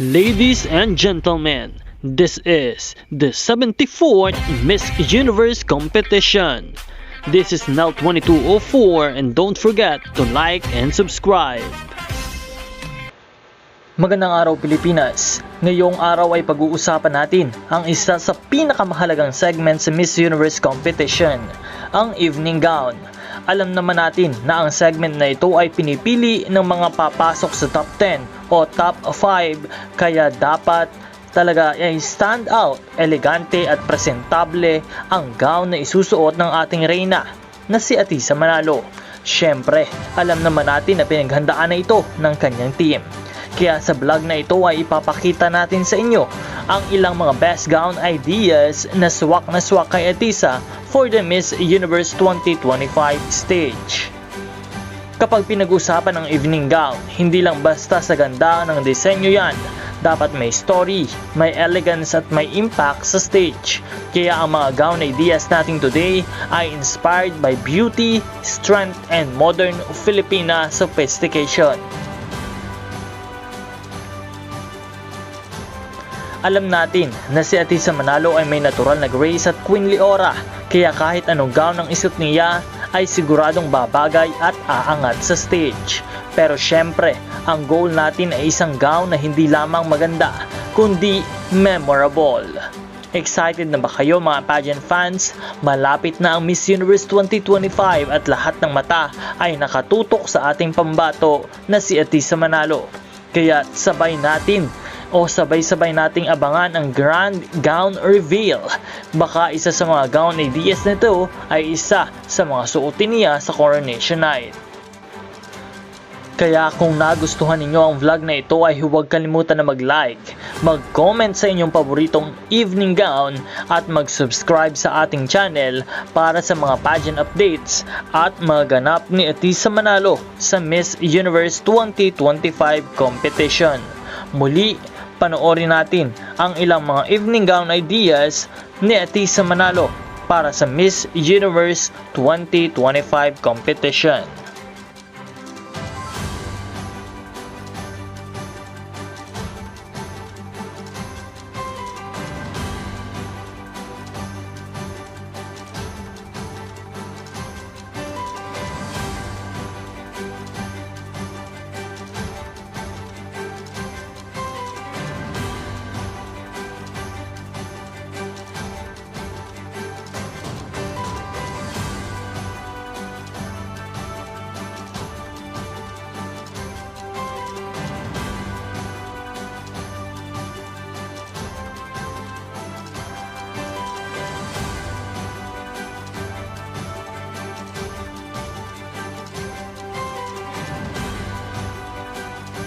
Ladies and gentlemen, this is the 74th Miss Universe competition. This is now 2204 and don't forget to like and subscribe. Magandang araw Pilipinas! Ngayong araw ay pag-uusapan natin ang isa sa pinakamahalagang segment sa Miss Universe competition, ang evening gown. Alam naman natin na ang segment na ito ay pinipili ng mga papasok sa top 10 o top 5 kaya dapat talaga ay stand out, elegante at presentable ang gown na isusuot ng ating reyna na si Atisa Manalo. Siyempre, alam naman natin na pinaghandaan na ito ng kanyang team. Kaya sa vlog na ito ay ipapakita natin sa inyo ang ilang mga best gown ideas na swak na swak kay Atisa for the Miss Universe 2025 stage. Kapag pinag-usapan ang evening gown, hindi lang basta sa ganda ng disenyo yan. Dapat may story, may elegance at may impact sa stage. Kaya ang mga gown ideas natin today ay inspired by beauty, strength, and modern Filipina sophistication. Alam natin na si Atisa Manalo ay may natural na grace at queenly aura, kaya kahit anong gown ang isot niya ay siguradong babagay at aangat sa stage. Pero syempre, ang goal natin ay isang gown na hindi lamang maganda, kundi memorable. Excited na ba kayo mga pageant fans? Malapit na ang Miss Universe 2025 at lahat ng mata ay nakatutok sa ating pambato na si Atisa Manalo. Kaya sabay natin o sabay-sabay nating abangan ang grand gown reveal. Baka isa sa mga gown ideas nito ay isa sa mga suotin niya sa coronation night. Kaya kung nagustuhan ninyo ang vlog na ito ay huwag kalimutan na mag-like, mag-comment sa inyong paboritong evening gown at mag-subscribe sa ating channel para sa mga pageant updates at mga ganap ni Atisa Manalo sa Miss Universe 2025 competition. Muli, panoorin natin ang ilang mga evening gown ideas ni Atisa Manalo para sa Miss Universe 2025 competition.